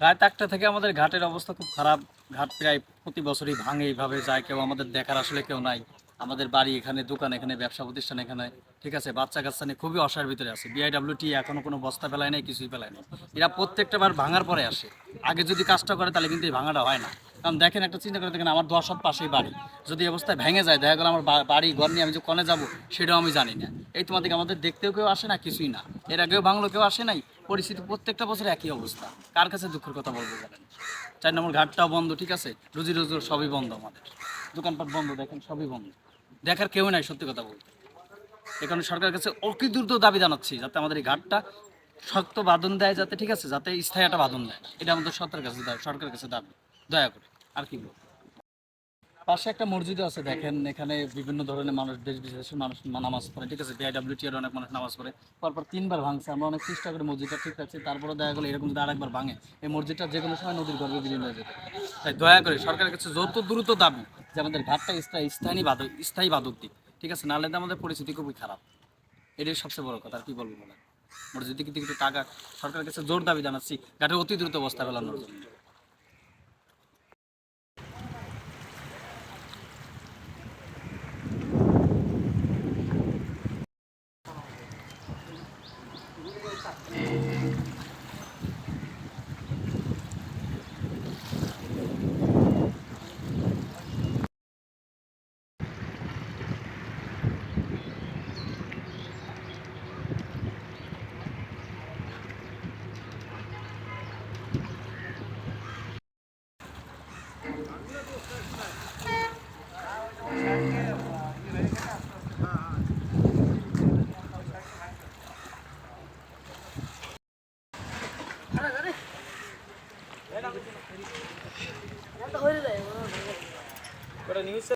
রাত একটা থেকে আমাদের ঘাটের অবস্থা খুব খারাপ। ঘাট প্রায় প্রতি বছরই ভাঙে এইভাবে, যায় কেউ আমাদের দেখার আসলে কেউ নাই। আমাদের বাড়ি এখানে, দোকান এখানে, ব্যবসা প্রতিষ্ঠান এখানে, ঠিক আছে? বাচ্চা কাচ্চা নিয়ে খুবই অসার ভিতরে আছে। বিআইডাব্লিউটি এখনও কোনো বস্তা ফেলায় নাই, কিছুই ফেলায় নাই। এরা প্রত্যেকটা বার ভাঙার পরে আসে। আগে যদি কাজটা করে, তাহলে কিন্তু এই ভাঙাটা হয় না। কারণ দেখেন, একটা চিন্তা করে দেখেন, আমার দশ হাত পাশেই বাড়ি। যদি অবস্থায় ভেঙে যায়, দেখা গেল আমার বাড়ি ঘর নিয়ে আমি যে কনে যাব, সেটাও আমি জানি না। এই তোমাদেরকে আমাদের দেখতেও কেউ আসে না, কিছুই না। এর আগেও ভাঙলো, কেউ আসে নাই। পরিস্থিতি প্রত্যেকটা বছর একই অবস্থা। কার কাছে দুঃখের কথা বলব বলেন চার নম্বর ঘাটটাও বন্ধ, ঠিক আছে? রুজি রোজগার সবই বন্ধ আমাদের। দোকানপাট বন্ধ, দেখেন সবই বন্ধ। দেখার কেউ নাই, সত্যি কথা বলতে। এ কারণে সরকারের কাছে অতি দ্রুত দাবি জানাচ্ছি, যাতে আমাদের এই ঘাটটা শক্ত বাঁধন দেয় যাতে, ঠিক আছে? যাতে স্থায়ী একটা বাঁধন দেয়। এটা আমাদের সরকারের কাছে দাবি, সরকারের কাছে দাবি। দয়া করে, আর কি বলব? পাশে একটা মসজিদ আছে, দেখেন, এখানে বিভিন্ন ধরনের মানুষ, দেশ বিদেশের মানুষ নামাজ পড়ে, ঠিক আছে? বিআইডাব্লিউটি এর অনেক মানুষ নামাজ পড়ে। পরপর তিনবার ভাঙছে, আমরা অনেক চেষ্টা করে মসজিদটা ঠিক আছে তারপরে দেখা গেলো এরকম যদি আরেকবার ভাঙে, এই মসজিদটা যে কোনো সময় নদীর গর্ভে বিলীন হয়ে যেতে তাই দয়া করে সরকারের কাছে যত দ্রুত দাবি, যে আমাদের ঘাটটা স্থায়ী স্থায়ী বাদক স্থায়ী বাদক দিক ঠিক আছে? নাহলে তো আমাদের পরিস্থিতি খুবই খারাপ। এটাই সবচেয়ে বড় কথা, আর কি বলব বলেন? মসজিদ থেকে একটু টাকা, সরকারের কাছে জোর দাবি জানাচ্ছি, ঘাটের অতি দ্রুত অবস্থা ফেলানোর জন্য। えー নিউজ